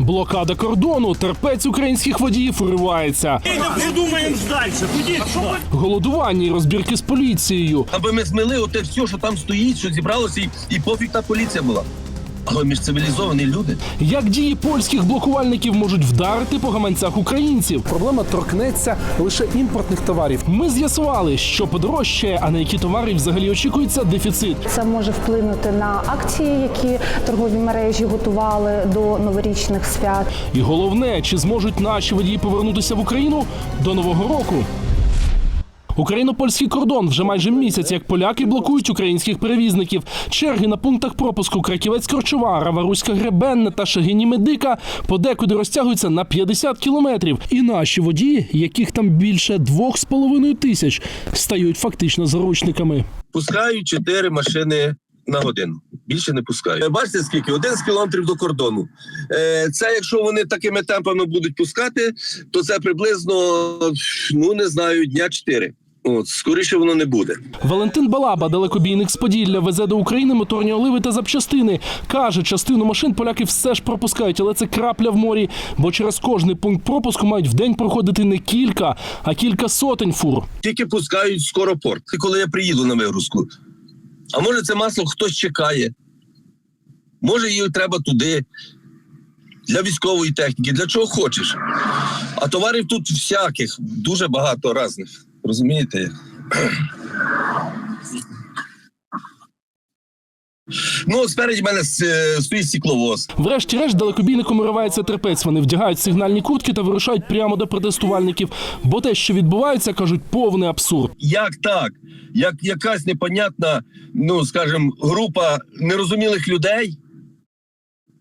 Блокада кордону, терпець українських водіїв уривається. Подумаємо далі. Ходіть, що? Голодування і розбірки з поліцією. Аби ми змили оте все, що там стоїть, що зібралося, і, і пофіг та поліція була. Але ми ж цивілізовані люди. Як дії польських блокувальників можуть вдарити по гаманцях українців? Проблема торкнеться лише імпортних товарів. Ми з'ясували, що подорожчає, а на які товари взагалі очікується дефіцит. Це може вплинути на акції, які торгові мережі готували до новорічних свят. І головне, чи зможуть наші водії повернутися в Україну до нового року? Україно-польський кордон вже майже місяць, як поляки блокують українських перевізників. Черги на пунктах пропуску Краківець Корчова, Раваруська Гребенна та Шагині Медика подекуди розтягуються на 50 кілометрів. І наші водії, яких там більше двох з половиною тисяч, стають фактично заручниками. Пускають чотири машини на годину. Більше не пускають. Бачите, скільки? Один з кілометрів до кордону. Е, Це якщо вони такими темпами будуть пускати, то це приблизно, ну не знаю, дня чотири. От, скоріше воно не буде. Валентин Балаба, далекобійник з Поділля, везе до України моторні оливи та запчастини. Каже, частину машин поляки все ж пропускають, але це крапля в морі, бо через кожний пункт пропуску мають в день проходити не кілька, а кілька сотень фур. Тільки пускають скоропорт. І коли я приїду на вигрузку. А може, це масло хтось чекає. Може, її треба туди. Для військової техніки, для чого хочеш. А товарів тут всяких, дуже багато різних. Розумієте? Ну, спереді мене е, стоїть стекловоз. Врешті-решт далекобійником уривається терпець. Вони вдягають сигнальні куртки та вирушають прямо до протестувальників. Бо те, що відбувається, кажуть, повний абсурд. Як так? Як якась непонятна, ну скажімо, група нерозумілих людей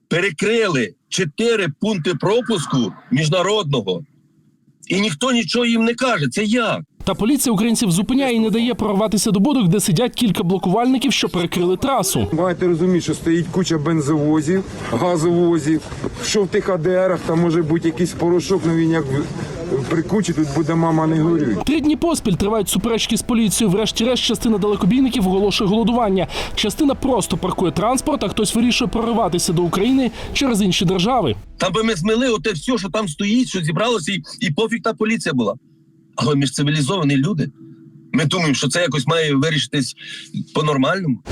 перекрили чотири пункти пропуску міжнародного, і ніхто нічого їм не каже. Це як? Та поліція українців зупиняє і не дає прорватися до будок, де сидять кілька блокувальників, що перекрили трасу. Маєте розуміти, що стоїть куча бензовозів, газовозів, що в тих АДРах там може бути якийсь порошок, ну він як в- при кучі тут буде мама не горюй. Три дні поспіль тривають суперечки з поліцією. Врешті-решт, частина далекобійників оголошує голодування. Частина просто паркує транспорт, а хтось вирішує прориватися до України через інші держави. Там би ми змили оте все, що там стоїть, що зібралося, і, і пофіг та поліція була. Але ми ж цивілізовані люди. Ми думаємо, що це якось має вирішитись по-нормальному.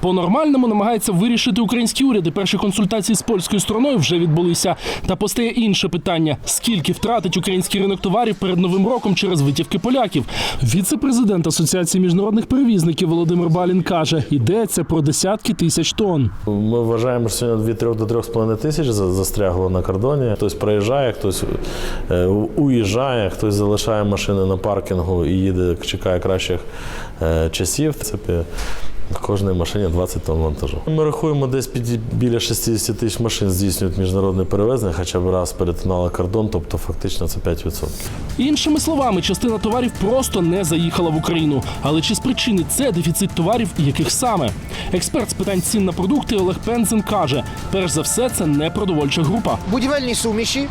По-нормальному намагається вирішити українські уряди. Перші консультації з польською стороною вже відбулися. Та постає інше питання: скільки втратить український ринок товарів перед новим роком через витівки поляків? Віце-президент Асоціації міжнародних перевізників Володимир Балін каже: йдеться про десятки тисяч тонн. Ми вважаємо, що сьогодні від 3 до 3,5 тисяч за- застрягло на кордоні. Хтось приїжджає, хтось е, уїжджає, хтось залишає машини на паркінгу і їде, чекає кращих е, часів. Це в кожній машині 20 тонн вантажу. Ми рахуємо, десь під біля 60 тисяч машин здійснюють міжнародне перевезення, хоча б раз перетинали кордон, тобто фактично це 5%. Іншими словами, частина товарів просто не заїхала в Україну. Але чи спричинить це дефіцит товарів яких саме? Експерт з питань цін на продукти Олег Пензен каже: перш за все, це не продовольча група. будівельні суміші.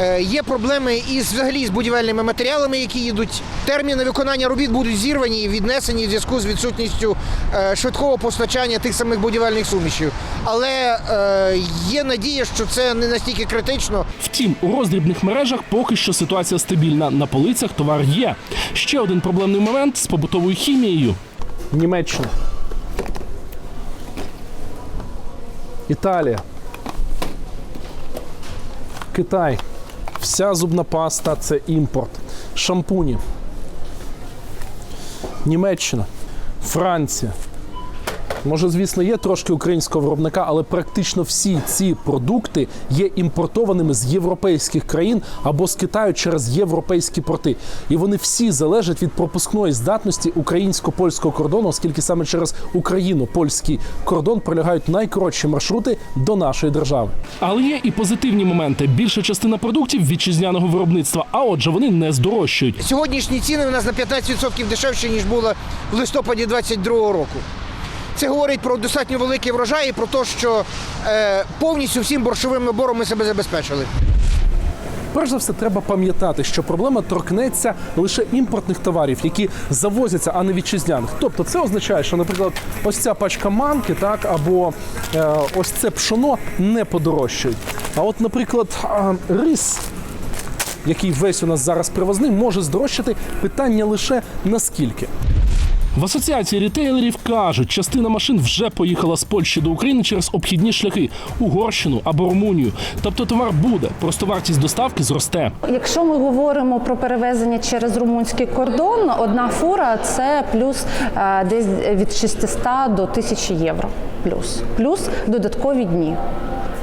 Е, Є проблеми із взагалі з будівельними матеріалами, які їдуть. Терміни виконання робіт будуть зірвані і віднесені в зв'язку з відсутністю е, швидкого постачання тих самих будівельних сумішів. Але е, є надія, що це не настільки критично. Втім, у роздрібних мережах поки що ситуація стабільна. На полицях товар є. Ще один проблемний момент з побутовою хімією. Німеччина. Італія. Китай. Вся зубна паста це імпорт. Шампуні. Німеччина. Франція. Може, звісно, є трошки українського виробника, але практично всі ці продукти є імпортованими з європейських країн або з Китаю через європейські порти. І вони всі залежать від пропускної здатності українсько-польського кордону, оскільки саме через Україну польський кордон пролягають найкоротші маршрути до нашої держави. Але є і позитивні моменти. Більша частина продуктів вітчизняного виробництва, а отже, вони не здорожчують. Сьогоднішні ціни у нас на 15% дешевші, ніж було в листопаді 2022 року. Це говорить про достатньо великий врожай і про те, що е, повністю всім борщовим набором ми себе забезпечили. Перш за все, треба пам'ятати, що проблема торкнеться лише імпортних товарів, які завозяться, а не вітчизняних. Тобто, це означає, що, наприклад, ось ця пачка манки, так або е, ось це пшоно не подорожчають. А от, наприклад, рис який весь у нас зараз привозний, може здорожчати питання лише наскільки. В асоціації рітейлерів кажуть, частина машин вже поїхала з Польщі до України через обхідні шляхи Угорщину або Румунію. Тобто товар буде, просто вартість доставки зросте. Якщо ми говоримо про перевезення через румунський кордон, одна фура це плюс е, десь від 600 до 1000 євро. Плюс плюс додаткові дні.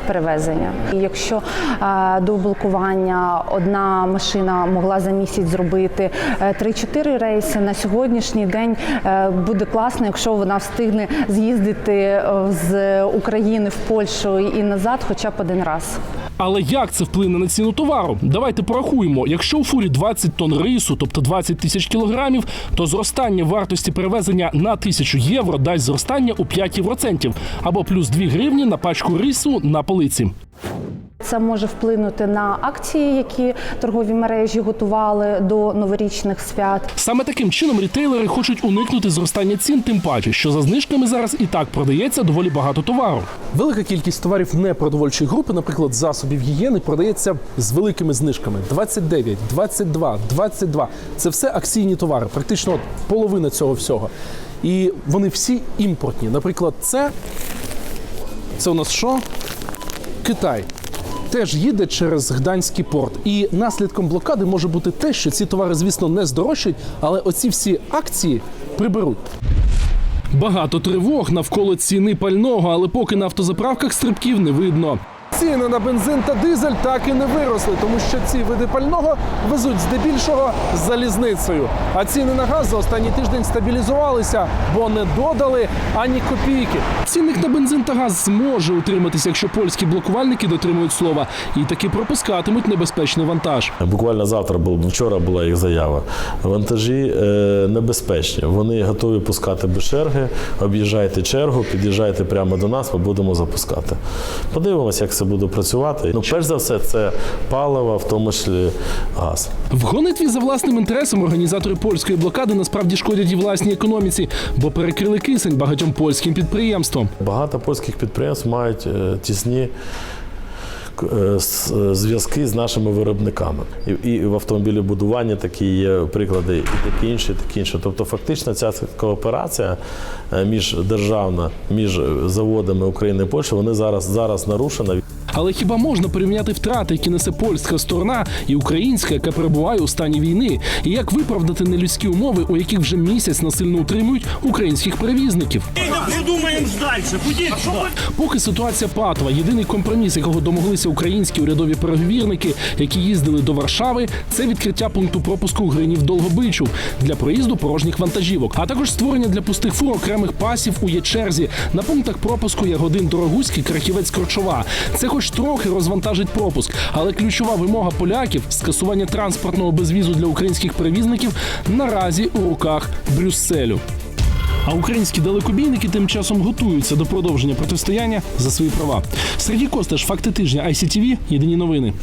Перевезення. І якщо е, до блокування одна машина могла за місяць зробити е, 3-4 рейси, на сьогоднішній день е, буде класно, якщо вона встигне з'їздити е, з України в Польщу і назад, хоча б один раз. Але як це вплине на ціну товару? Давайте порахуємо. Якщо у фурі 20 тонн рису, тобто 20 тисяч кілограмів, то зростання вартості перевезення на тисячу євро дасть зростання у 5 євроцентів або плюс 2 гривні на пачку рису на полиці. Це може вплинути на акції, які торгові мережі готували до новорічних свят. Саме таким чином рітейлери хочуть уникнути зростання цін, тим паче, що за знижками зараз і так продається доволі багато товару. Велика кількість товарів непродовольчої групи, наприклад, засобів гігієни, продається з великими знижками: 29, 22, 22. Це все акційні товари, практично половина цього всього. І вони всі імпортні. Наприклад, це, це у нас що? Китай. Теж їде через Гданський порт, і наслідком блокади може бути те, що ці товари, звісно, не здорожчать, але оці всі акції приберуть. Багато тривог навколо ціни пального, але поки на автозаправках стрибків не видно. Ціни на бензин та дизель так і не виросли, тому що ці види пального везуть здебільшого залізницею. А ціни на газ за останній тиждень стабілізувалися, бо не додали ані копійки. Цінник на бензин та газ зможе утриматися, якщо польські блокувальники дотримують слова і таки пропускатимуть небезпечний вантаж. Буквально завтра був вчора була їх заява. Вантажі е, небезпечні. Вони готові пускати без черги. Об'їжджайте чергу, під'їжджайте прямо до нас. Ми будемо запускати. Подивимося, як це буде працювати. Ну, перш за все, це паливо, в тому числі газ. В гонитві за власним інтересом організатори польської блокади насправді шкодять і власній економіці, бо перекрили кисень багатьом польським підприємствам. Багато польських підприємств мають е, тісні к- е, зв'язки з нашими виробниками. І, і в автомобілебудуванні такі є приклади, і такі інші, такі інші. Тобто, фактично, ця кооперація е, міждержавна, між заводами України і Польщі, вони зараз, зараз нарушена. Але хіба можна порівняти втрати, які несе польська сторона і українська, яка перебуває у стані війни? І як виправдати нелюдські умови, у яких вже місяць насильно утримують українських перевізників? Поки ситуація патова, єдиний компроміс, якого домоглися українські урядові переговірники, які їздили до Варшави, це відкриття пункту пропуску Гринів Долгобичув для проїзду порожніх вантажівок, а також створення для пустих фур окремих пасів у Єчерзі на пунктах пропуску Ягодин Дорогуський, Крахівець Корчова. Це хоч трохи розвантажить пропуск, але ключова вимога поляків скасування транспортного безвізу для українських перевізників наразі у руках Брюсселю. А українські далекобійники тим часом готуються до продовження протистояння за свої права. Сергій Косташ, факти тижня ICTV, Єдині новини.